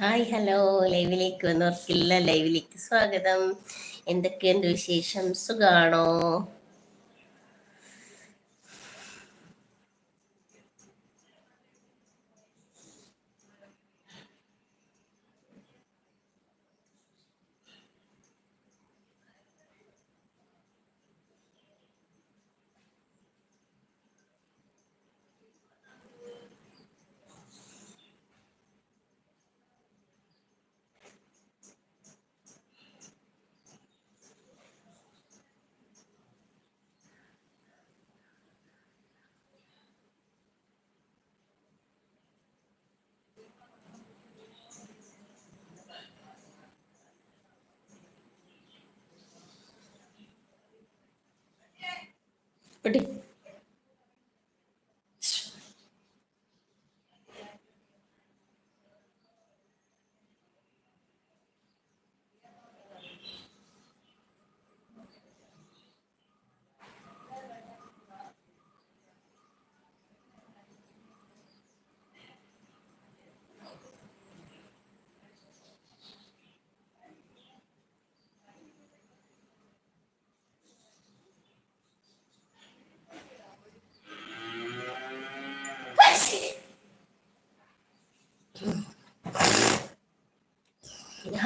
Hi hello. ലൈവിലേക്ക് വന്നവർക്കില്ല ലൈവിലേക്ക് സ്വാഗതം. എന്തൊക്കെയുണ്ട് വിശേഷം? സുഖാണോ? കുട്ടി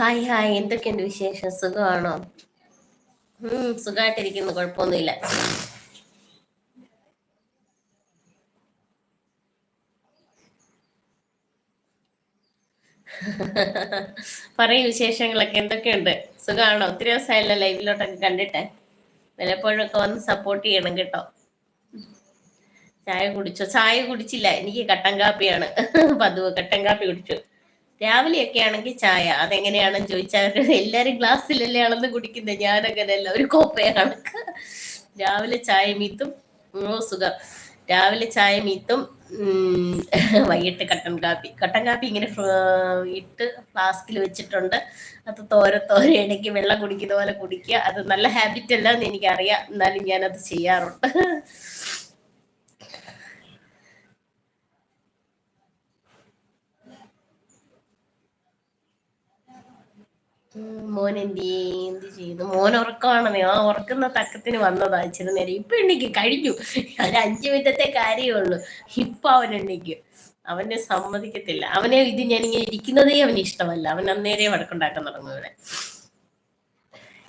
ഹായ് ഹായ്. എന്തൊക്കെയുണ്ട് വിശേഷം? സുഖമാണോ? സുഖമായിട്ടിരിക്കുന്നു. കുഴപ്പമൊന്നുമില്ല. പറയും വിശേഷങ്ങളൊക്കെ. എന്തൊക്കെയുണ്ട്? സുഖമാണോ? ഒത്തിരി ദിവസമായില്ല ലൈവിലോട്ടൊക്കെ കണ്ടിട്ടെ. വല്ലപ്പോഴൊക്കെ വന്ന് സപ്പോർട്ട് ചെയ്യണം കേട്ടോ. ചായ കുടിച്ചോ? ചായ കുടിച്ചില്ല. എനിക്ക് കട്ടൻ കാപ്പിയാണ്. പതിവ് കട്ടൻ കാപ്പി കുടിച്ചു. രാവിലെയൊക്കെ ആണെങ്കിൽ ചായ അതെങ്ങനെയാണെന്ന് ചോദിച്ചാൽ എല്ലാരും ഗ്ലാസ്സിലല്ലേ അളന്ന് കുടിക്കുന്നത്. ഞാനങ്ങനെയല്ല ഒരു കോപ്പയ കണക്ക് രാവിലെ ചായ മീത്തും ഓ സുഖം. രാവിലെ ചായ മീത്തും വൈകിട്ട് കട്ടൻ കാപ്പി. കട്ടൻ കാപ്പി ഇങ്ങനെ ഇട്ട് ഫ്ലാസ്കിൽ വെച്ചിട്ടുണ്ട്. അത് തോര തോര ഇടയ്ക്ക് വെള്ളം കുടിക്കുന്ന പോലെ കുടിക്കുക. അത് നല്ല ഹാബിറ്റ് അല്ല എന്ന് എനിക്കറിയാം. എന്നാലും ഞാനത് ചെയ്യാറുണ്ട്. മോൻ എന്ത് എന്ത് ചെയ്യുന്നു മോൻ ഉറക്കമാണെന്നേ. ആ ഉറക്കുന്ന തക്കത്തിന് വന്നതാ ഇച്ചിരി നേരം. ഇപ്പൊ എണ്ണിക്ക് കഴിഞ്ഞു. ഒരു അഞ്ചു മിനിറ്റത്തെ കാര്യമേ ഉള്ളൂ. ഇപ്പൊ അവൻ എണ്ണിക്ക്. അവനെ സമ്മതിക്കത്തില്ല. അവനെ ഇത് ഞാൻ ഇങ്ങനെ ഇരിക്കുന്നതേ അവന് ഇഷ്ടമല്ല. അവൻ അന്നേരെ വടക്കുണ്ടാക്കാൻ തുടങ്ങും ഇവിടെ.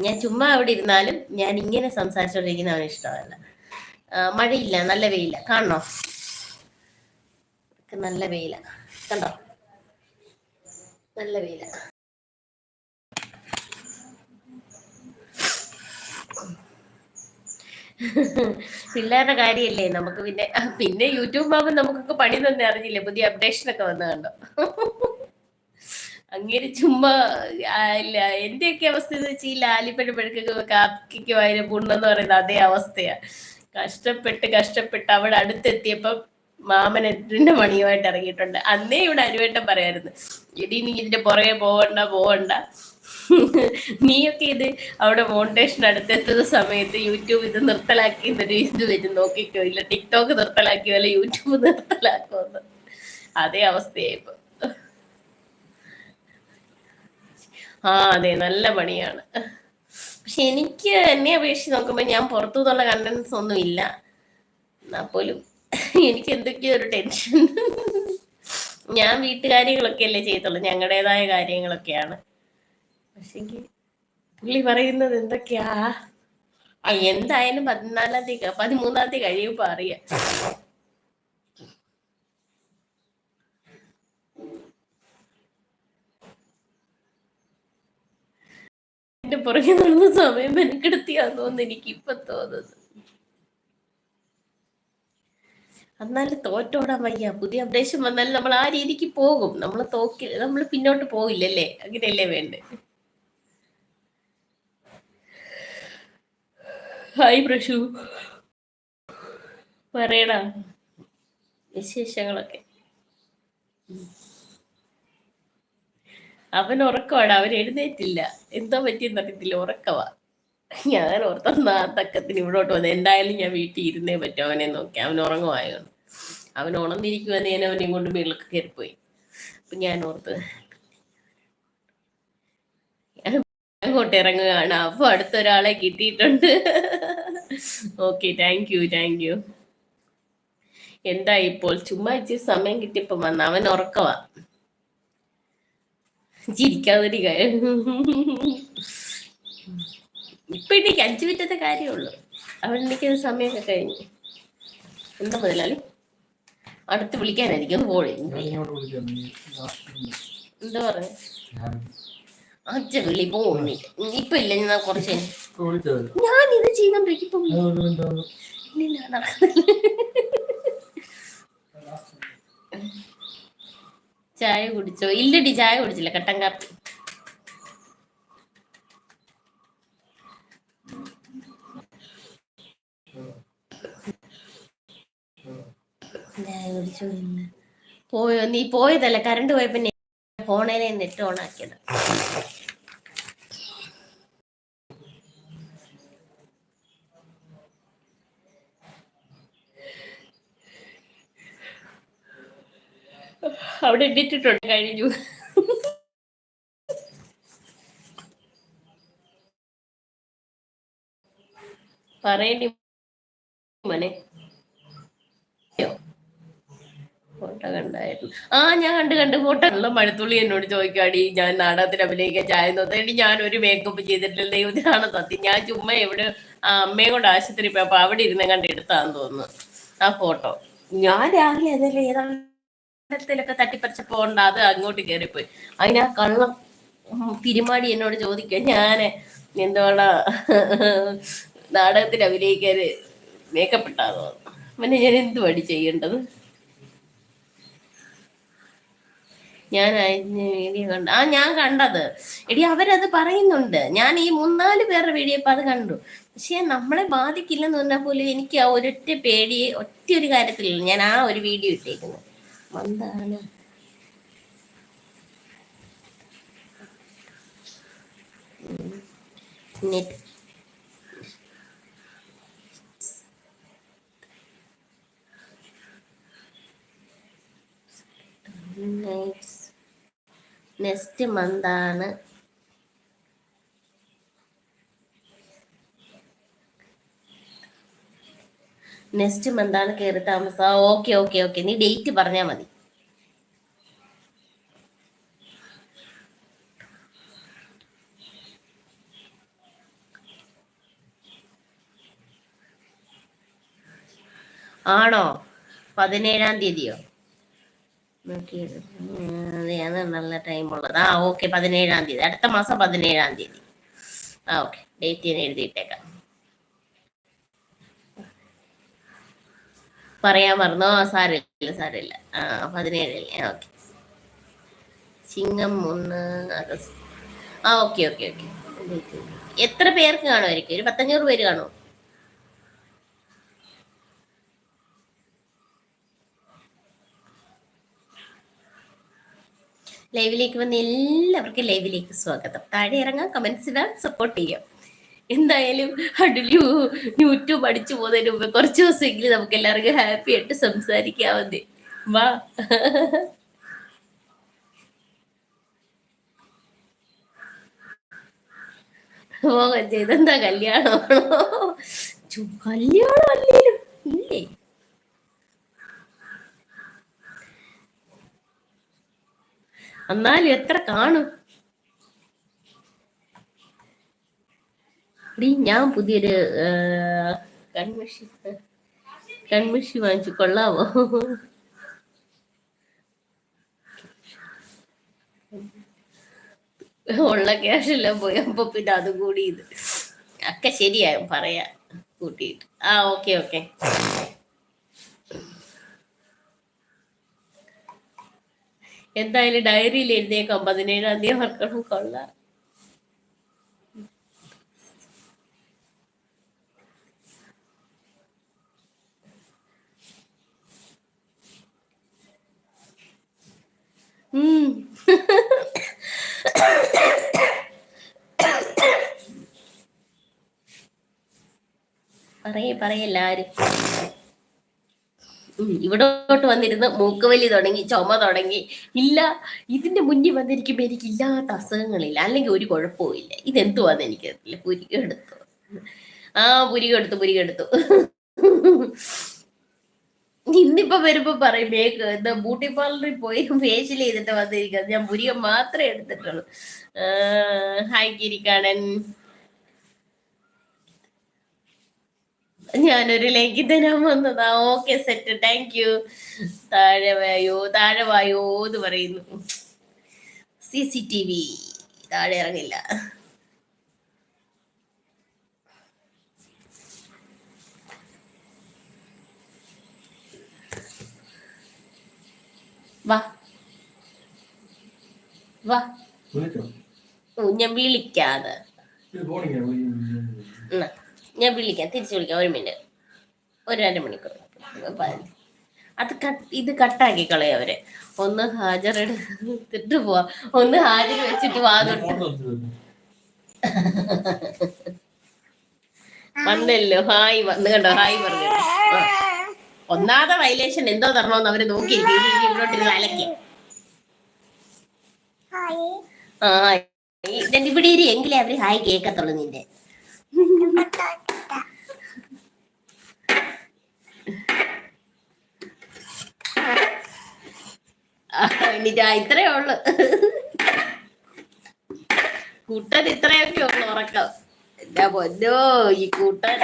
ഞാൻ ചുമ്മാ അവിടെ ഇരുന്നാലും ഞാൻ ഇങ്ങനെ സംസാരിച്ചോണ്ടിരിക്കുന്ന അവന് ഇഷ്ടമല്ല. മഴയില്ല. നല്ല വെയില. കാണണോ? നല്ല വെയില. കണ്ടോ? നല്ല വെയില. പിള്ളേരുടെ കാര്യല്ലേ നമുക്ക് പിന്നെ. പിന്നെ യൂട്യൂബ് ആവുമ്പോൾ നമുക്കൊക്കെ പണി തന്നെ അറിഞ്ഞില്ലേ? പുതിയ അപ്ഡേഷൻ ഒക്കെ വന്നു കണ്ടോ? അങ്ങനെ ചുമ്മാ ഇല്ല എന്റെയൊക്കെ അവസ്ഥ എന്ന് വെച്ചാൽ ഈ ലാലിപ്പഴ പഴുക്കൊക്കെ കാക്കിക്ക് വായന പുണ്ണെന്ന് പറയുന്നത് അതേ അവസ്ഥയാ. കഷ്ടപ്പെട്ട് കഷ്ടപ്പെട്ട് അവിടെ അടുത്തെത്തിയപ്പം മാമൻ എട്ടിന്റെ മണിയുമായിട്ട് ഇറങ്ങിയിട്ടുണ്ട്. അന്നേ ഇവിടെ അനുവേട്ടം പറയായിരുന്നു എടി നീ ഇതിന്റെ പുറകെ പോവണ്ട പോവണ്ട. നീയൊക്കെ ഇത് അവിടെ മോണ്ടേഷൻ അടുത്തെത്തുന്ന സമയത്ത് യൂട്യൂബ് ഇത് നിർത്തലാക്കി എന്നൊരു ഇത് വരും. നോക്കിക്കോ ഇല്ല ടിക്ടോക്ക് നിർത്തലാക്കിയോ അല്ല യൂട്യൂബ് നിർത്തലാക്കുമെന്ന്. അതേ അവസ്ഥയായിപ്പോ. ആ അതെ നല്ല പണിയാണ്. പക്ഷെ എനിക്ക് എന്നെ അപേക്ഷിച്ച് നോക്കുമ്പോൾ ഞാൻ പുറത്തുനിന്നുള്ള കണ്ടൻസ് ഒന്നും ഇല്ല. എന്നാ പോലും എനിക്ക് എന്തൊക്കെയോ ഒരു ടെൻഷൻ. ഞാൻ വീട്ടുകാര്യങ്ങളൊക്കെ അല്ലേ ചെയ്തുള്ളൂ ഞങ്ങളുടേതായ കാര്യങ്ങളൊക്കെയാണ്. പക്ഷെങ്കിൽ പുള്ളി പറയുന്നത് എന്തൊക്കെയാ? ആ എന്തായാലും പതിനാലാം തീയതി പതിമൂന്നാം തീയതി കഴിയുമ്പോ അറിയാം. പുറകെ നടന്ന സമയം മെനക്കെടുത്തിയാന്നോന്ന് എനിക്ക് ഇപ്പൊ തോന്നുന്നത് എന്നാലും തോറ്റോടാൻ വയ്യ. പുതിയ അപ്ഡേഷൻ വന്നാലും നമ്മൾ ആ രീതിക്ക് പോകും. നമ്മൾ തോക്കി നമ്മൾ പിന്നോട്ട് പോകില്ലല്ലേ അങ്ങനെയല്ലേ വേണ്ടേ? ഹായ് പ്രശു. പറയടാ. വിശേഷങ്ങളൊക്കെ. അവൻ ഉറക്കമാണ് അവൻ എഴുന്നേറ്റില്ല. എന്താ പറ്റിയെന്ന് അറിയത്തില്ല. ഉറക്കവാ. ഞാൻ ഓർത്തന്നാ തക്കത്തിന് ഇവിടോട്ട് വന്നത് എന്തായാലും ഞാൻ വീട്ടിൽ ഇരുന്നേ പറ്റും. അവനെ നോക്കി. അവൻ ഉറങ്ങുമായോണ്ട് അവൻ ഉണർന്നിരിക്കുമെന്ന് ഞാൻ അവനെ കൊണ്ട് വീട്ടിലൊക്കെ കയറിപ്പോയി. അപ്പൊ ഞാൻ ഓർത്ത് അങ്ങോട്ട് ഇറങ്ങുകയാണ്. അപ്പൊ അടുത്തൊരാളെ കിട്ടിയിട്ടുണ്ട്. Okay thank you thank you എന്താ ഇപ്പോൾ? ചുമ്മാ ഇച്ചിരി സമയം കിട്ടിയപ്പോ വന്ന അവൻ ഉറക്കവാ. ചിരിക്കാതൊരു കാര്യം. ഇപ്പൊ എനിക്ക് അഞ്ചു മിനിറ്റത്തെ കാര്യമുള്ളൂ അവൻ എനിക്കത് സമയമൊക്കെ കഴിഞ്ഞു. എന്താ മുതലാളി? അടുത്ത് വിളിക്കാനായിരിക്കും. ഒന്ന് പോളി എന്താ പറയാ അച്ഛ വിളി പോകുന്നില്ല ഇപ്പൊ ഇല്ല ഞാൻ കുറച്ച്. ഞാൻ ഇത് ചെയ്തോണ്ടിരിക്കും ഇപ്പൊ. ചായ കുടിച്ചോ? ഇല്ലടി ചായ കുടിച്ചില്ല. കട്ടൻ കാപ്പി ചായ കുടിച്ചോ ഇല്ല. പോയോ? നീ പോയതല്ല കറണ്ട് പോയപ്പോ ഫോണിലെ നെറ്റ് ഓൺ ആക്കിയത്. അവിടെ ഇട്ടിട്ടുണ്ട് കഴിഞ്ഞു പറയണ്ടി മോനെ. ഫോട്ടോ കണ്ടായിരുന്നു ആ ഞാൻ കണ്ട് കണ്ട് ഫോട്ടോ ഉള്ള മഴത്തുള്ളി എന്നോട് ചോദിക്കാടി ഞാൻ നാടകത്തിൽ അഭിനയിക്കാൻ ചായ തോന്നേണ്ടി ഞാൻ ഒരു മേക്കപ്പ് ചെയ്തിട്ടില്ല. ദൈവത്തിനാണ് സത്യം. ഞാൻ ചുമ്മാ എവിടെ ആ അമ്മയും കൊണ്ട് ആശുപത്രി പോയപ്പോ അവിടെ ഇരുന്ന് കണ്ട് എടുത്താന്ന് തോന്നുന്നു. ആ ഫോട്ടോ. ഞാൻ രാവിലെ അതല്ലേ ഏതാണ്ടത്തിലൊക്കെ തട്ടിപ്പറിച്ച ഉണ്ട്. അത് അങ്ങോട്ട് കയറിപ്പോയി അതിനാ കള്ളം തിരുമാടി എന്നോട് ചോദിക്കുക ഞാൻ എന്തോടാ നാടകത്തിൽ അഭിനയിക്കാൻ മേക്കപ്പെട്ടാന്ന് തോന്നുന്നു. പിന്നെ ഞാൻ എന്ത് പടി ചെയ്യേണ്ടത്? ഞാൻ വീഡിയോ കണ്ട. ആ ഞാൻ കണ്ടത്. എടി അവരത് പറയുന്നുണ്ട്. ഞാൻ ഈ മൂന്നാൽ പേരുടെ വീഡിയോ ഇപ്പൊ അത് കണ്ടു. പക്ഷെ നമ്മളെ ബാധിക്കില്ലെന്ന് പറഞ്ഞാൽ പോലും എനിക്ക് ആ ഒരൊറ്റ പേടി ഒറ്റ ഒരു കാര്യത്തിലില്ല ഞാൻ ആ ഒരു വീഡിയോ ഇട്ടേക്കുന്നത്. എന്താണ്? നെറ്റ്. നെക്സ്റ്റ് മന്താണ് നെക്സ്റ്റ് മന്താണ് കയറി താമസം. ഓക്കെ ഓക്കെ ഓക്കെ നീ ഡേറ്റ് പറഞ്ഞാൽ മതി. ആണോ? പതിനേഴാം തീയതിയോ? അതെയാണ് നല്ല ടൈം ഉള്ളത്. ആ ഓക്കെ പതിനേഴാം തീയതി. അടുത്ത മാസം പതിനേഴാം തീയതി. ആ ഓക്കെ. ഡേറ്റ് ഞാൻ എഴുതിയിട്ടേക്കാം. പറയാൻ മറന്നോ? സാരമില്ല സാരമില്ല. ആ പതിനേഴല്ലേ ഓക്കെ. ചിങ്ങം ആഗസ്റ്റ് ആ ഓക്കെ ഓക്കെ ഓക്കെ. എത്ര പേർക്ക് കാണുമായിരിക്കും? ഒരു പത്തഞ്ഞൂറ് പേര് കാണുമോ? ലൈവിലേക്ക് വന്ന എല്ലാവർക്കും ലൈവിലേക്ക് സ്വാഗതം. താഴെ ഇറങ്ങാം കമന്റ്സ് ഇടാൻ സപ്പോർട്ട് ചെയ്യാം. എന്തായാലും അടിലു യൂട്യൂബ് അടിച്ചു പോകുന്നതിന് മുമ്പ് കുറച്ച് ദിവസമെങ്കിലും നമുക്ക് എല്ലാവർക്കും ഹാപ്പി ആയിട്ട് സംസാരിക്കാവുന്നേ. വാ. ഓ ചെയ്തെന്താ കല്യാണമാണോ കല്യാണം? അല്ലേ ഇല്ലേ? എന്നാലും എത്ര കാണും. ഞാൻ പുതിയൊരു കൺമിഷി കൺമഷി വാങ്ങിച്ചു. കൊള്ളാവോ? ഉള്ള ക്യാഷെല്ലാം പോയി. അപ്പൊ പിന്നെ അതും കൂടി ഇത്. ഒക്കെ ശരിയാകും പറയാ കൂട്ടിയിട്ട്. ആ ഓക്കെ ഓക്കെ എന്തായാലും ഡയറിയിൽ എഴുതിയേക്കാം. പതിനേഴാം തീയതി മറക്കണം കൊള്ളാം. പറയേ പറയേ എല്ലാരും. ഉം, ഇവിടോട്ട് വന്നിരുന്ന് മൂക്കുവലി തുടങ്ങി ചുമ തുടങ്ങി. ഇല്ല ഇതിന്റെ മുന്നിൽ വന്നിരിക്കുമ്പോ എനിക്ക് ഇല്ലാത്ത അസുഖങ്ങളില്ല. അല്ലെങ്കിൽ ഒരു കുഴപ്പവും ഇല്ല. ഇതെന്തുവാന്ന് പുരിക പുരികെടുത്തു ആ പുരികെടുത്തു പുരികെടുത്തു ഇന്നിപ്പോ വരുമ്പോ പറയും മേക്ക് എന്താ ബ്യൂട്ടി പാർലറിൽ പോയി ഫേഷ്യൽ ചെയ്തിട്ട് വന്നിരിക്കുന്നത് ഞാൻ പുരിക മാത്രമേ എടുത്തിട്ടുള്ളൂ. ഹായ് കിരിക്കാടൻ ഞാനൊരു ലേക്ക് തരാൻ വന്നതാ. ഓക്കെ സെറ്റ് താങ്ക് യു താഴെ വായോ താഴെ വായോ എന്ന് പറയുന്നു. സി സി ടി വി താഴെ ഇറങ്ങില്ല. വാ. വാ. ഞാൻ വിളിക്കാതെ എന്നാ, ഞാൻ വിളിക്കാം. തിരിച്ചു വിളിക്കാം. ഒരു മിനിറ്റ് ഒരു അരമണിക്കൂർ. അത് കട്ട് ഇത് കട്ടാക്കി കളയാം അവരെ. ഒന്ന് ഹാജർ എടുത്തിട്ട് പോവാ. ഒന്ന് ഹാജർ വെച്ചിട്ട് വാ തൊട്ട്. വന്നല്ലോ. ഹായ്. വന്നു കണ്ടോ? ഹായ് പറഞ്ഞു. ഒന്നാമത്തെ വയലേഷൻ എന്തോ തരണമെന്ന് അവർ നോക്കി. ഇവിടോട്ടിരുന്ന് അലക്കി. ആ ഇവിടെ ഇരി. എങ്കിലേ അവർ ഹായ് കേക്കത്തുള്ളൂ നിന്റെ. ആ, ഇത്രയേ ഉള്ളു. കൂട്ടൻ ഇത്രയൊക്കെ ഉള്ളു ഉറക്കം. എന്റെ പൊന്നോ ഈ കൂട്ടൻ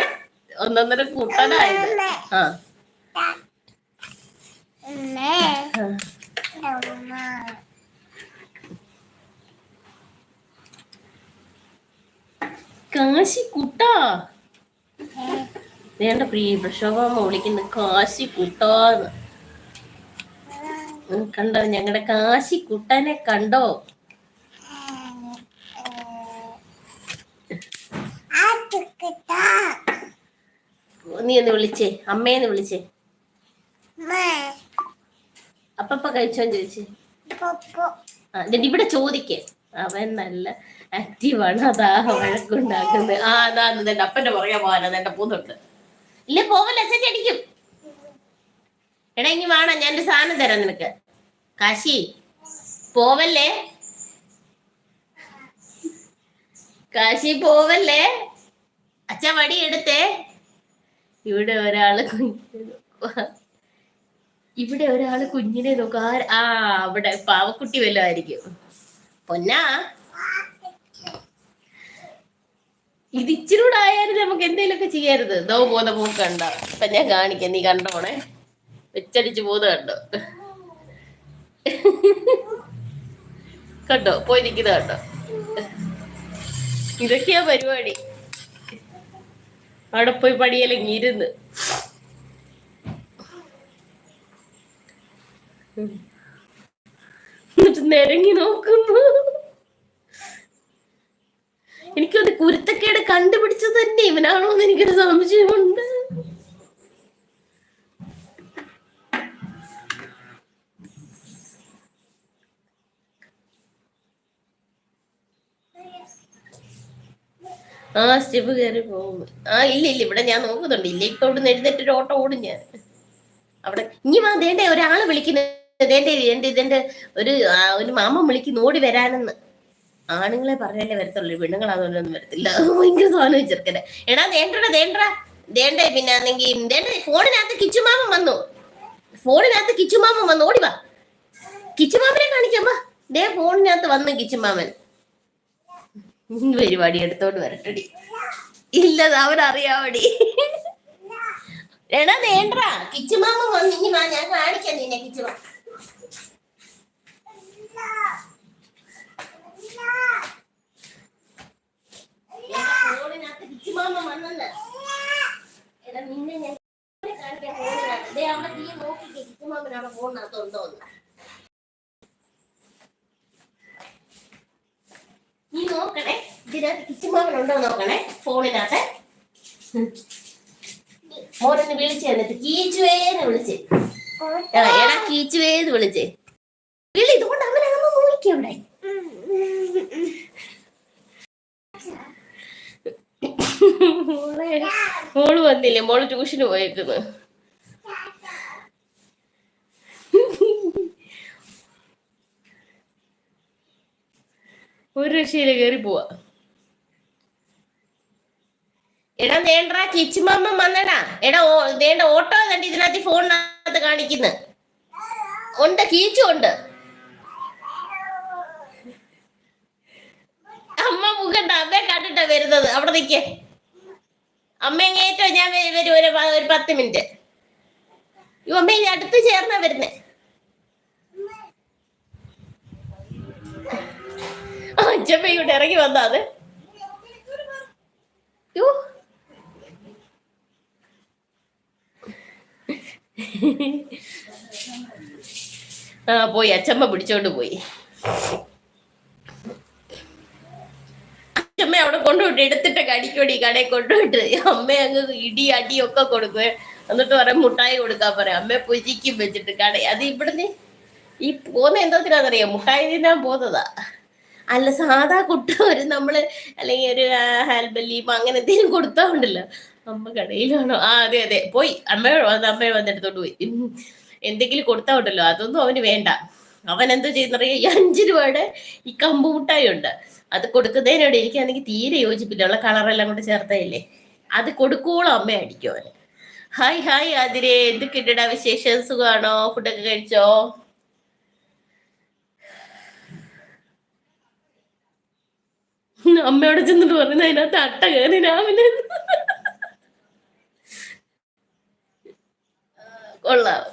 ഒന്നൊന്നര കൂട്ടനായത് ആ. കാശി കുട്ടാ വേണ്ട പ്രിയ പ്രക്ഷോഭമ്മ വിളിക്കുന്ന. കാശി കുട്ടാന്ന് കണ്ടോ? ഞങ്ങളുടെ കാശി കുട്ടനെ കണ്ടോ നീ ഒന്ന് വിളിച്ചേ. അമ്മേന്ന് വിളിച്ചേ. അപ്പപ്പ കഴിച്ചോന്ന് ചോദിച്ചേ. ആ ഇവിടെ ചോദിക്കേ. അവൻ നല്ല ആക്റ്റീവാണ് അതാ വഴക്കുണ്ടാക്കുന്നത്. ആ അതാ എന്റെ അപ്പന്റെ പുറകെ പോകാനാ. എന്റെ പൂന്നുണ്ട് ഇല്ല പോവല്ല അച്ഛൻ അടിക്കും. എടാ ഇനി വേണം ഞാൻ ഒരു സാധനം തരാം നിനക്ക്. കാശി പോവല്ലേ? കാശി പോവല്ലേ? അച്ഛ വടി എടുത്തേ. ഇവിടെ ഒരാൾ ഇവിടെ ഒരാൾ കുഞ്ഞിനെ നോക്കുക ആ അവിടെ പാവക്കുട്ടി വല്ലതും ആയിരിക്കും. പൊന്നാ. ഇത് ആയാലും നമുക്ക് എന്തെങ്കിലുമൊക്കെ ചെയ്യരുത്. ദോ പോന്ന പോക്ക് കണ്ട. ഇപ്പൊ ഞാൻ കാണിക്കാം. നീ കണ്ടോണേ? വെച്ചടിച്ച് പോകുന്ന കണ്ടോ? കണ്ടോ? പോയി നിൽക്കുന്ന കണ്ടോ? ഇതൊക്കെയാ പരിപാടി. അവിടെ പോയി പടിയല്ലെങ്കിൽ ഇരുന്ന് നിരങ്ങി നോക്കുന്നു. എനിക്കത് കുരുത്തക്കേട് കണ്ടുപിടിച്ചത് തന്നെ ഇവനാണോ എന്ന് എനിക്കൊരു സംശയമുണ്ട്. ആ സ്റ്റെപ്പ് കയറി പോകും ആ ഇല്ല ഇല്ല ഇവിടെ ഞാൻ നോക്കുന്നുണ്ട്. ഇല്ല ഇപ്പൊ ഇവിടെ എഴുന്നേറ്റ് ഒരു ഓട്ടം ഓടും ഞാൻ. അവിടെ ഇനി വാ ദേണ്ടേ ഒരാൾ വിളിക്കുന്നത് ദേണ്ടേ എന്റെ ഇതിന്റെ ഒരു ഒരു മാമൻ വിളിക്കുന്നു ഓടി വരാനെന്ന്. ആണുങ്ങളെ പറഞ്ഞാലേ വരത്തുള്ളൂ പെണ്ണുങ്ങൾ അതൊന്നും വരത്തില്ല. ഭയങ്കര സാധനം വെച്ചിരിക്കണേ എടാ ദേണ്ടടാ ദേണ്ടടാ ദേണ്ടേ പിന്നെ ആണെങ്കിൽ ദേണ്ട ഫോണിനകത്ത് കിച്ചുമാമൻ വന്നു. ഫോണിനകത്ത് കിച്ചുമാമൻ വന്നു. ഓടി വാ. കിച്ചുമാമനെ കാണിക്കാം വാ. ദേ ഫോണിനകത്ത് വന്നു കിച്ചുമാമൻ. പരിപാടി എടുത്തോണ്ട് വരട്ടടി. ഇല്ല അവൻ അറിയാവടി എടാ ദേണ്ടാ കിച്ചുമാമ വന്നു. വാ ഞാൻ കാണിക്കാം നിന്നെ കിച്ചുമാ എടാ, ഫോണിനകത്ത് കിച്ചുമാമ വന്നെന്ന്. എടാ, നിന്നെ ഞാൻ കാണിക്കാം ഫോണിനകത്ത്. ദേ, അവിടെ നീ നോക്കണേ ഇതിനകത്ത് കിച്ചുമാമൻ ഉണ്ടോ നോക്കണേ ഫോണിനകത്ത് മോനൊന്ന് വിളിച്ചു. എന്നിട്ട് കീച്ചുവേന്ന് വിളിച്ച് എടാ കീച്ചുവേന്ന് വിളിച്ചേ വിളി ഇതുകൊണ്ട് അങ്ങനെ നോക്കിയവിടെ മോളെ മോൾ വന്നില്ലേ? മോൾ ട്യൂഷന് പോയേക്കുന്നു. ഒരു രക്ഷയിൽ കയറി പോവാ. എടാ വേണ്ട കിച്ചുമാമ്മ വന്നടാ. എടാ വേണ്ട ഓട്ടോ കണ്ടി ഇതിനകത്ത് ഫോണിനകത്ത് കാണിക്കുന്നു. ഉണ്ട് കീച്ചുണ്ട് അമ്മ അമ്മയെ കണ്ടിട്ടാ വരുന്നത്? അവിടെ നിൽക്കേ അമ്മ ഏറ്റോ? ഞാൻ വരും. ഒരു ഒരു പത്ത് മിനിറ്റ്. ഈ അമ്മ ഇനി അടുത്ത് ചേർന്നാ വരുന്നേ. അച്ഛമ്മ ഇറങ്ങി വന്നാ അത്. ആ പോയി. അച്ചമ്മ പിടിച്ചോണ്ട് പോയി അച്ഛമ്മ അവിടെ കൊണ്ടുപോയിട്ട് കടിക്കോടി കടയിൽ കൊണ്ടുപോയിട്ട് അമ്മ അങ്ങ് ഇടി അടിയൊക്കെ കൊടുക്കുവേ എന്നിട്ട് പറയാം മുട്ടായി കൊടുക്കാൻ പറയാം. അമ്മ പൊരിക്കും വെച്ചിട്ട് കട അത് ഇവിടുന്ന് ഈ പോന്ന എന്തോത്തിനാന്നറിയാം മുട്ടായി തിന്നാൻ പോന്നതാ അല്ല സാധാ കുട്ട ഒരു നമ്മൾ അല്ലെങ്കിൽ ഒരു ഹാൽബല്ലീം അങ്ങനെ എന്തെങ്കിലും കൊടുത്താ ഉണ്ടല്ലോ. അമ്മ കടയിലാണോ ആ അതെ അതെ. പോയി. അമ്മ വന്ന് അമ്മ വന്നെടുത്തോണ്ട് പോയി. എന്തെങ്കിലും കൊടുത്താ ഉണ്ടല്ലോ. അതൊന്നും അവന് വേണ്ട. അവൻ എന്തോ ചെയ്യുന്നറിയാം? ഈ അഞ്ച് രൂപയുടെ ഈ കമ്പുമുട്ടായി ഉണ്ട് അത് കൊടുക്കുന്നതിനോട് എനിക്കാണെങ്കിൽ തീരെ യോജിപ്പില്ല. ഉള്ള കളറെല്ലാം കൂടെ ചേർത്തയില്ലേ? അത് കൊടുക്കോളം അമ്മ അടിക്കും അവന്. ഹായ് ഹായ് അതിരെ എന്തൊക്കെ ഇണ്ടടാ വിശേഷം? സുഖമാണോ ഫുഡൊക്കെ കഴിച്ചോ? അമ്മയോട് ചെന്നിട്ട് പറയുന്നത് അതിനകത്ത് അട്ട കയറി രാവിലെ കൊള്ളാം.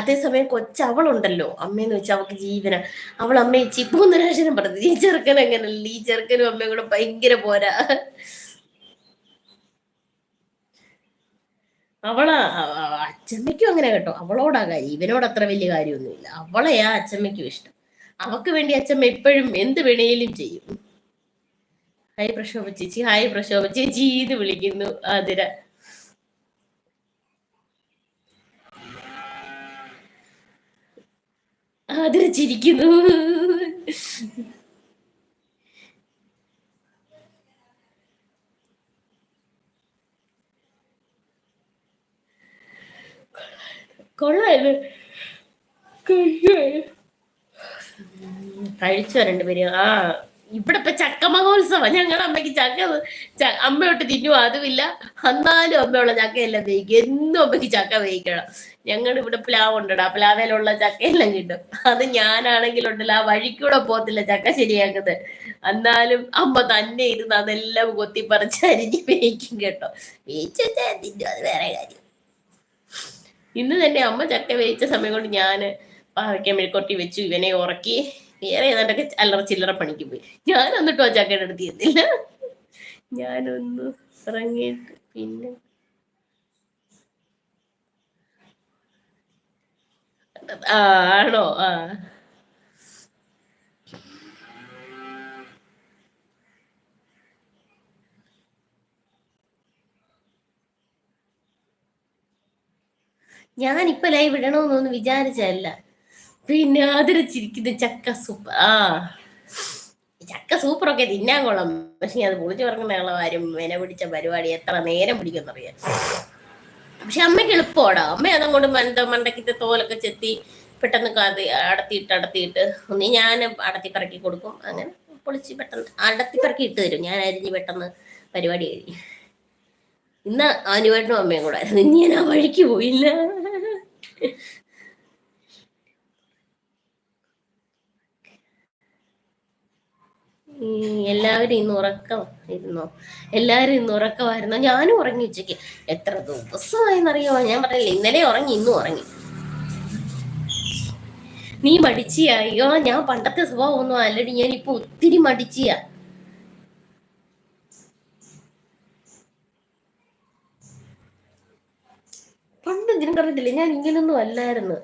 അതേസമയം കൊച്ചവളുണ്ടല്ലോ അമ്മയെന്ന് വെച്ചാൽ അവൾക്ക് ജീവന. അവൾ അമ്മയെ ചിപ്പൂന്നരാശനം പറഞ്ഞു ഈ ചെറുക്കൻ അങ്ങനല്ല ഈ ചെറുക്കനും അമ്മയും കൂടെ ഭയങ്കര പോരാ. അവള അച്ചമ്മയ്ക്കും അങ്ങനെ കേട്ടോ. അവളോടാ കാര്യം ഇവനോട് അത്ര വലിയ കാര്യമൊന്നുമില്ല. അവളെയാ അച്ചമ്മയ്ക്കും ഇഷ്ടം. അവക്ക് വേണ്ടി അച്ചമ്മ എപ്പോഴും എന്ത് വേണേലും ചെയ്യും. ഹായ് പ്രശോഭ ചേച്ചി. ഹായ് പ്രശോഭ ചേച്ചി. ഇത് വിളിക്കുന്നു. ആതിര ആതിര ചിരിക്കുന്നു കൊള്ളായിരുന്നു. കഴിച്ചോ രണ്ടുപേരും? ആ. ഇവിടെ ഇപ്പൊ ചക്ക മഹോത്സവം ഞങ്ങളുടെ അമ്മയ്ക്ക് ചക്ക അമ്മയോട്ട് തിന്നു അതുമില്ല. എന്നാലും അമ്മയുള്ള ചക്കയെല്ലാം വേവിക്കും. എന്നും അമ്മയ്ക്ക് ചക്ക വേവിക്കണം. ഞങ്ങൾ ഇവിടെ പ്ലാവ് ഉണ്ടടാ. പ്ലാവേലുള്ള ചക്കയെല്ലാം കിട്ടും. അത് ഞാനാണെങ്കിലുണ്ടല്ലോ ആ വഴിക്കൂടെ പോകത്തില്ല ചക്ക ശരിയാക്കുന്നത്. എന്നാലും അമ്മ തന്നെ ഇരുന്ന് അതെല്ലാം കൊത്തി പറിച്ച് അരിഞ്ഞ് വേവിക്കും കേട്ടോ. വേവിച്ചു തിന്നു. അത് വേറെ കാര്യം. ഇന്ന് തന്നെ അമ്മ ചക്ക വേവിച്ച സമയം കൊണ്ട് ഞാൻ പാവയ്ക്ക മെഴുക്കൊട്ടി വെച്ചു. ഇവനെ ഉറക്കി വേറെ ഏതാണ്ടൊക്കെ അല്ലറ ചില്ലറ പണിക്ക് പോയി. ഞാൻ എന്നിട്ടും ആ ചക്കയുടെ അടുത്ത് ചെന്നില്ല. ഞാനൊന്ന് ഇറങ്ങിയിട്ട് പിന്നെ ആണോ? ആ. ഞാനിപ്പോ ലൈവ് ഇടണമെന്നൊന്നും വിചാരിച്ചല്ല പിന്നെ ആദരിച്ചിരിക്കുന്ന ചക്ക സൂപ്പർ ആ. ചക്ക സൂപ്പറൊക്കെ തിന്നാൻ കൊള്ളാം. പക്ഷെ അത് പൊളിച്ചു പറഞ്ഞുള്ള കാര്യം വില പിടിച്ച പരിപാടി എത്ര നേരം പിടിക്കുന്നറിയാം പക്ഷെ അമ്മയ്ക്ക് എളുപ്പമാടാ. അമ്മ അതങ്ങോട്ട് മണ്ട മണ്ടക്കിന്റെ തോലൊക്കെ ചെത്തി പെട്ടെന്ന് കാതി അടത്തിയിട്ട് അടത്തിയിട്ട് ഒന്നി ഞാൻ അടത്തി പറക്കി കൊടുക്കും. അങ്ങനെ പൊളിച്ച് പെട്ടെന്ന് അടത്തി പറക്കി ഇട്ട് തരും. ഞാൻ അരിഞ്ഞ് പെട്ടെന്ന് പരിപാടി കഴിഞ്ഞു. ഇന്ന് അനുവേട്ടനും അമ്മയും കൂടെ ആയിരുന്നു. ഇനി ഞാൻ ആ വഴിക്ക് പോയില്ല. എല്ലാവരും ഇന്ന് ഉറക്കം ഇരുന്നോ? എല്ലാവരും ഇന്ന് ഉറക്കമായിരുന്നോ? ഞാനും ഉറങ്ങി ഉച്ചയ്ക്ക്. എത്ര ദിവസമായെന്നറിയാമോ? ഞാൻ പറഞ്ഞില്ല ഇന്നലെ ഉറങ്ങി ഇന്നും ഉറങ്ങി. നീ മടിച്ചിയായോ ഞാൻ പണ്ടത്തെ സ്വഭാവം ഒന്നും അല്ലടി. ഞാൻ ഇപ്പൊ ഒത്തിരി മടിച്ചിയാ. പണ്ട് നിനക്കറിയത്തില്ല ഞാൻ ഇങ്ങനൊന്നും അല്ലായിരുന്നു.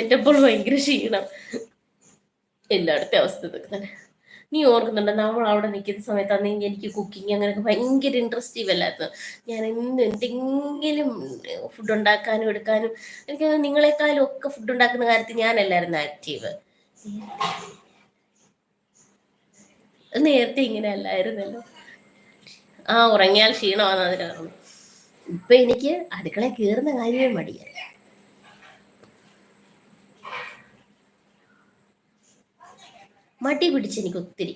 എന്നെപ്പോൾ ഭയങ്കര ക്ഷീണം. എല്ലായിടത്തെ അവസ്ഥ ഇതൊക്കെ തന്നെ. നീ ഓർക്കുന്നുണ്ട്? നമ്മൾ അവിടെ നിൽക്കുന്ന സമയത്ത് അന്ന് എനിക്ക് കുക്കിംഗ് അങ്ങനെയൊക്കെ ഭയങ്കര ഇൻട്രസ്റ്റീവ് അല്ലായിരുന്നു. ഞാൻ എന്ത് എന്തെങ്കിലും ഫുഡ് ഉണ്ടാക്കാനും എടുക്കാനും എനിക്ക് നിങ്ങളെക്കാളും ഒക്കെ ഫുഡ് ഉണ്ടാക്കുന്ന കാര്യത്തിൽ ഞാനല്ലായിരുന്നു ആക്റ്റീവ് നേരത്തെ ഇങ്ങനെ അല്ലായിരുന്നല്ലോ. ആ ഉറങ്ങിയാൽ ക്ഷീണമാണ് അതിനു കാരണം ഇപ്പൊ എനിക്ക് അടുക്കളയിൽ കയറുന്ന കാര്യമേ മടിയല്ല. മടി പിടിച്ച് എനിക്ക് ഒത്തിരി.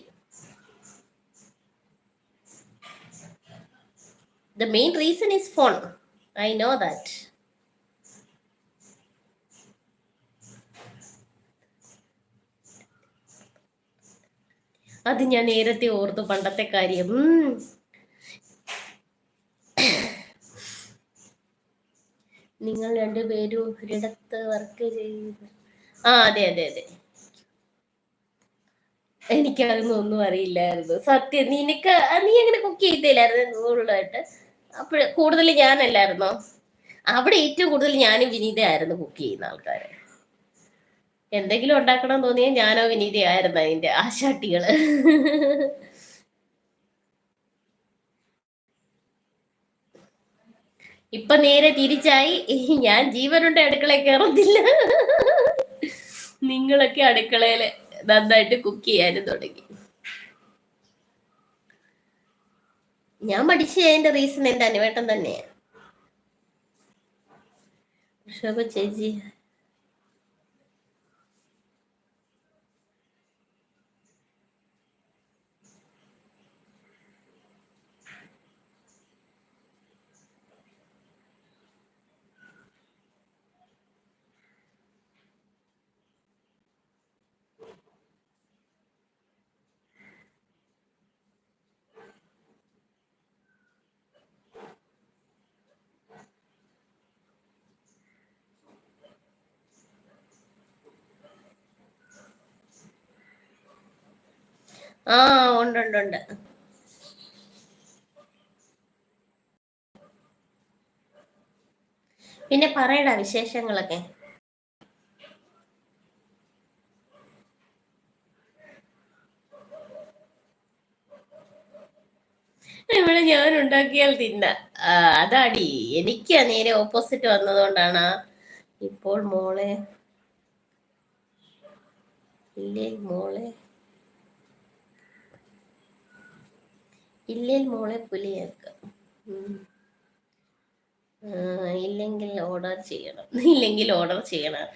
The main reason is phone I know that അത് ഞാൻ നേരത്തെ ഓർത്തു പണ്ടത്തെ കാര്യം. നിങ്ങൾ രണ്ടുപേരും ഒരിടത്ത് വർക്ക് ചെയ്യുന്നു ആ അതെ അതെ അതെ. എനിക്കതൊന്നും ഒന്നും അറിയില്ലായിരുന്നു. സത്യം നിനക്ക് നീ എങ്ങനെ കുക്ക് ചെയ്തില്ലായിരുന്നു കൂടുതലായിട്ട്. അപ്പോൾ കൂടുതൽ ഞാനല്ലായിരുന്നോ? അവിടെ ഏറ്റവും കൂടുതൽ ഞാനും വിനീതയായിരുന്നു കുക്ക് ചെയ്യുന്ന ആൾക്കാര്. എന്തെങ്കിലും ഉണ്ടാക്കണം തോന്നിയാൽ ഞാനോ വിനീതയായിരുന്നു അതിന്റെ ആശാട്ടികൾ. ഇപ്പൊ നേരെ തിരിച്ചായി. ഞാൻ ജീവനുണ്ട് അടുക്കളയിൽ കയറത്തില്ല നിങ്ങളൊക്കെ അടുക്കളയിൽ നന്നായിട്ട് കുക്ക് ചെയ്യാനും തുടങ്ങി. ഞാൻ പഠിച്ചതിന്റെ റീസൺ എന്റെ അനുവേട്ടം തന്നെയാ. പക്ഷെ ചേച്ചി ആ ഉണ്ട് ഉണ്ട് ഉണ്ട്. പിന്നെ പറയടാ വിശേഷങ്ങളൊക്കെ. ഇവിടെ ഞാൻ ഉണ്ടാക്കിയാൽ തിന്ന അതാടി. എനിക്ക് നേരെ ഓപ്പോസിറ്റ് വന്നതുകൊണ്ടാണ് ഇപ്പോൾ മോളെ. ഇല്ലേ മോളെ? ഇല്ലേൽ മോളെ പുലിയാക്കാം ഇല്ലെങ്കിൽ ഓർഡർ ചെയ്യണം. ഇല്ലെങ്കിൽ ഓർഡർ ചെയ്യണം.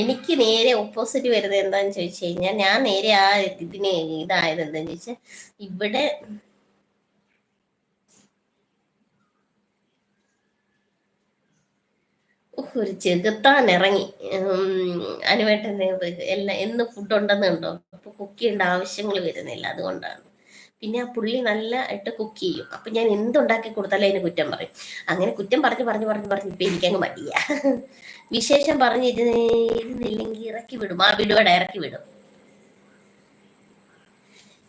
എനിക്ക് നേരെ ഓപ്പോസിറ്റ് വരുന്നത് എന്താണെന്ന് ചോദിച്ചു കഴിഞ്ഞാൽ ഞാൻ നേരെ ആ ഇതിന് ഇതായത് എന്താന്ന് ചോദിച്ചാൽ ഇവിടെ ഒരു ചെകുത്താൻ ഇറങ്ങി. അനുവേട്ടൻ എല്ലാം എന്ന് ഫുഡ് ഉണ്ടെന്നുണ്ടോ? അപ്പൊ കുക്ക് ചെയ്യേണ്ട ആവശ്യങ്ങൾ വരുന്നില്ല അതുകൊണ്ടാണ്. പിന്നെ ആ പുള്ളി നല്ല ആയിട്ട് കുക്ക് ചെയ്യും. അപ്പൊ ഞാൻ എന്തുണ്ടാക്കി കൊടുത്താലും അതിന് കുറ്റം പറയും. അങ്ങനെ കുറ്റം പറഞ്ഞു പറഞ്ഞു പറഞ്ഞു പറഞ്ഞു ഇപ്പൊ എനിക്കങ്ങ് മടിയ. വിശേഷം പറഞ്ഞിരുന്നില്ലെങ്കിൽ ഇറക്കി വിടും. ആ വിടുവടെ ഇറക്കി വിടും.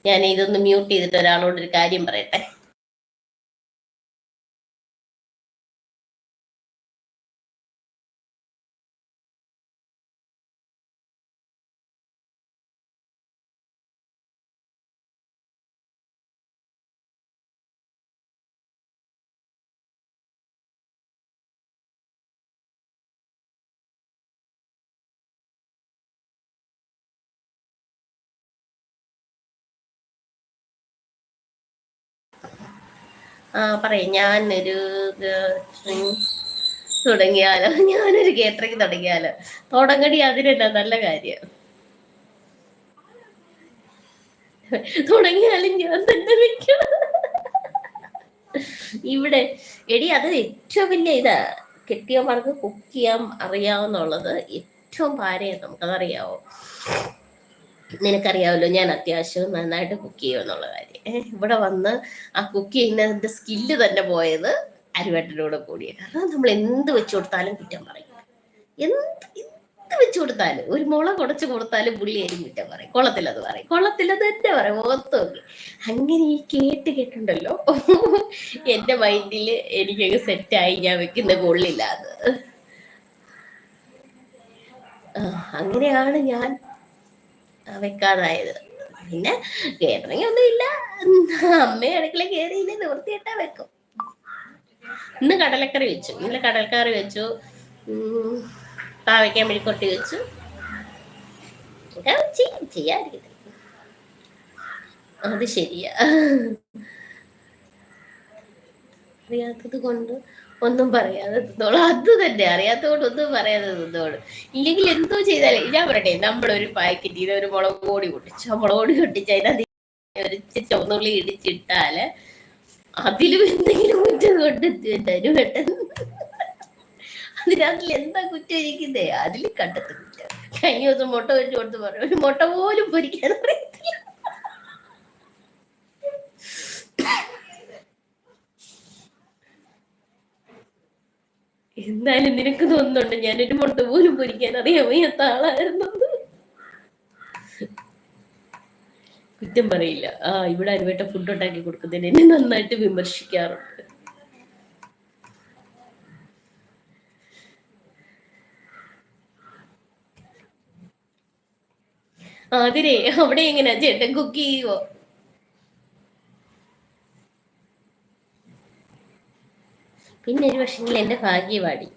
ഞാൻ ഇതൊന്ന് മ്യൂട്ട് ചെയ്തിട്ട് ഒരാളോട് ഒരു കാര്യം പറയട്ടെ? പറയും. ഞാനൊരു തുടങ്ങിയാലോ? ഞാനൊരു കേറ്ററിംഗ് തുടങ്ങിയാലോ? തുടങ്ങടി അതിനല്ല നല്ല കാര്യം. തുടങ്ങിയാലും ഞാൻ തന്നെ വെക്കണം ഇവിടെ എടി അത് ഏറ്റവും വലിയ ഇതാ. കെട്ടിയവർക്ക് കുക്ക് ചെയ്യാൻ അറിയാവുന്നുള്ളത് ഏറ്റവും ഭാര്യയാണ് നമുക്കതറിയാവോ? നിനക്കറിയാമല്ലോ ഞാൻ അത്യാവശ്യം നന്നായിട്ട് കുക്ക് ചെയ്യും എന്നുള്ള കാര്യം. ഏഹ് ഇവിടെ വന്ന് ആ കുക്ക് ചെയ്യുന്നതിന്റെ സ്കില്ല് തന്നെ പോയത് അരുവേട്ടനോട് കൂടിയ കാരണം നമ്മൾ എന്ത് വെച്ചു കൊടുത്താലും കുറ്റം പറയും. എന്ത് എന്ത് വെച്ചു കൊടുത്താലും ഒരു മുള കുടച്ചു കൊടുത്താലും പുള്ളിയായിരിക്കും കുറ്റം പറയും. കൊള്ളത്തില്ലത് പറയും. കൊള്ളത്തില്ലത് തന്നെ പറയും മുഖത്ത് നോക്കി. അങ്ങനെ ഈ കേട്ട് കേട്ടുണ്ടല്ലോ എന്റെ മൈൻഡിൽ എനിക്കങ്ങ് സെറ്റായി ഞാൻ വെക്കുന്ന കൊള്ളില്ല അത് അങ്ങനെയാണ് ഞാൻ വെക്കാതായത്. പിന്നെ കേട്ടറിങ് ഒന്നും ഇല്ല. അമ്മ അടുക്കള ഇനി നിവൃത്തിയിട്ടാ വെക്കും. ഇന്ന് കടലക്കറി വെച്ചു. ഇന്നലെ കടലക്കറി വെച്ചു. പാവയ്ക്കാൻ മെഴുക്കൊട്ടി വെച്ചു. ചെയ്യും അത് ശരിയാ. അറിയാത്തത് കൊണ്ട് ഒന്നും പറയാതെ തിന്നോളൂ അത് തന്നെ. അറിയാത്തതുകൊണ്ട് ഒന്നും പറയാതെ തിന്നോളൂ ഇല്ലെങ്കിൽ എന്തോ ചെയ്താലേ ഞാൻ പറയട്ടെ നമ്മളൊരു പാക്കറ്റ് ചെയ്ത് ഒരു മുളക് പൊടി പൊട്ടിച്ചു മുളക് പൊടി പൊട്ടിച്ച് അതിനകത്ത് ചുവന്നുള്ളി ഇടിച്ചിട്ടാൽ അതിലും എന്തെങ്കിലും കുറ്റം കൊണ്ടെത്തിയിട്ടും പെട്ടെന്ന് അതിനകത്തിൽ എന്താ കുറ്റം ഇരിക്കുന്നേ? അതിൽ കണ്ടെത്തും കുറ്റം കഴിഞ്ഞ ദിവസം മുട്ട വെച്ച് കൊടുത്ത് പറഞ്ഞു. ഒരു മുട്ട പോലും പൊരിക്കാൻ അറിയത്തില്ല എന്തായാലും നിനക്ക് തോന്നുന്നുണ്ട് ഞാനൊരു മുട്ട പോലും പൊരിക്കാൻ അറിയാൻ വയ്യാത്ത കുറ്റം പറയില്ല. ആ ഇവിടെ അരുവേട്ട ഫുഡ് ഉണ്ടാക്കി കൊടുക്കുന്നതിന് എന്നെ നന്നായിട്ട് വിമർശിക്കാറുണ്ട്. അതിനെ അവിടെ എങ്ങനെയാ? ചേട്ടൻ കുക്ക് ചെയ്യുവോ? പിന്നെ ഒരു പക്ഷെങ്കിൽ എന്റെ ഭാഗ്യവാടി.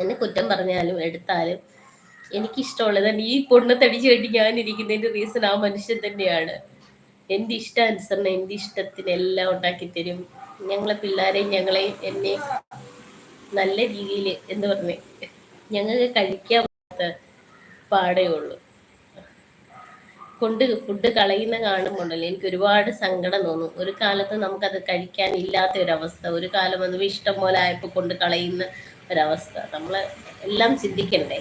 എന്നെ കുറ്റം പറഞ്ഞാലും എടുത്താലും എനിക്കിഷ്ടമുള്ളത് ഈ പൊണ്ണത്തടിച്ച് ഞാൻ ഇരിക്കുന്നതിന്റെ റീസൺ ആ മനുഷ്യൻ തന്നെയാണ്. എന്റെ ഇഷ്ടാനുസരണം എന്റെ ഇഷ്ടത്തിന് എല്ലാം ഉണ്ടാക്കി തരും. ഞങ്ങളെ പിള്ളേരെയും ഞങ്ങളെയും എന്നെ നല്ല രീതിയിൽ എന്ന് പറഞ്ഞേ ഞങ്ങൾക്ക് കഴിക്കാൻ പാടേ ഉള്ളൂ. കൊണ്ട് ഫുഡ് കളയുന്ന കാണുമ്പോണ്ടല്ലോ എനിക്ക് ഒരുപാട് സങ്കടം തോന്നും. ഒരു കാലത്ത് നമുക്കത് കഴിക്കാൻ ഇല്ലാത്ത ഒരവസ്ഥ ഒരു കാലം അത് ഇഷ്ടം പോലെ ആയപ്പോൾ കൊണ്ട് കളയുന്ന ഒരവസ്ഥ. നമ്മൾ എല്ലാം ചിന്തിക്കണ്ടേ?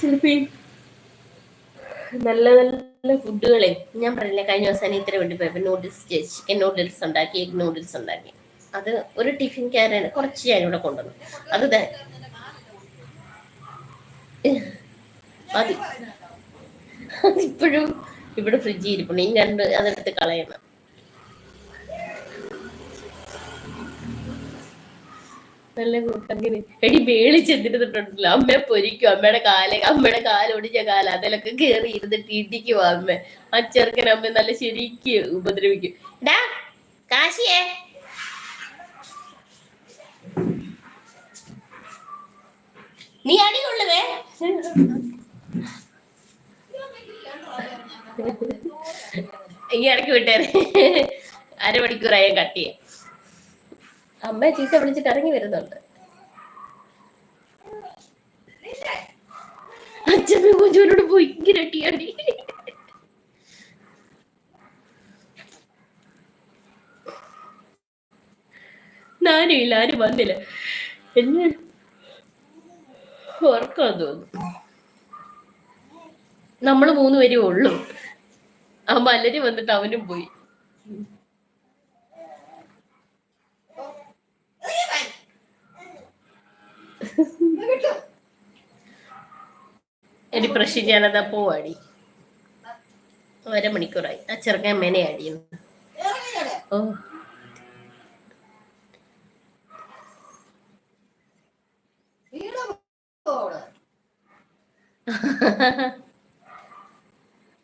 ചിലപ്പോ നല്ല നല്ല ഫുഡുകളെ ഞാൻ പറഞ്ഞില്ല കഴിഞ്ഞ ദിവസം ഇത്ര വേണ്ടി പോയപ്പോൾ നൂഡിൽസ് ചിക്കൻ നൂഡിൽസ് ഉണ്ടാക്കി എഗ് നൂഡിൽസ് ഉണ്ടാക്കി. അത് ഒരു ടിഫിൻ ക്യാരാണ് കുറച്ച് ഞാൻ ഇവിടെ കൊണ്ടുവന്നു. അത് മതി. അതിപ്പോഴും ഇവിടെ ഫ്രിഡ്ജിൽ ഇരിപ്പുണ്ട്. ഇനി രണ്ട് അതെടുത്ത് കളയണം. നല്ല അങ്ങനെ എടി വേളി ചെന്നിരുന്നിട്ടുണ്ടല്ലോ. അമ്മയെ പൊരിക്കും. അമ്മയുടെ കാല അമ്മയുടെ കാൽ ഒടിച്ച കാല. അതിലൊക്കെ കേറി ഇരുന്നിട്ട് ഇടിക്കും അമ്മ. ആ ചെറുക്കൻ അമ്മ നല്ല ശരിക്ക് ഉപദ്രവിക്കും. ഡാ കാശിയേ. നീ അടി കൊള്ളുവേ. ഈ ഇടയ്ക്ക് വിട്ടേരെ. അരമണിക്കൂറായ കട്ട് ചെയ്യാം. അമ്മ ചീത്ത വിളിച്ചിട്ട് ഇറങ്ങി വരുന്നുണ്ട്. അച്ഛൻ കുഞ്ചുവിനോട് പോയി ഇങ്ങനെ അടിയാടി ഞാനും ഇല്ല ആരും വന്നില്ല. എന്നെ ഉറക്കാൻ തോന്നുന്നു നമ്മൾ മൂന്ന് പേരേ ഉള്ളൂ. ആ മലരി വന്നിട്ട് അവനും പോയി. എടി പ്രശ്നം ഞാനതാ പോവാടി. അരമണിക്കൂറായി ആ ചെറുക്കൻ മെനെ അടിയുന്നു ഓ.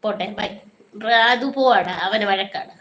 പോട്ടെ ബൈ അത് പോവാടാ അവന് വഴക്കാടാ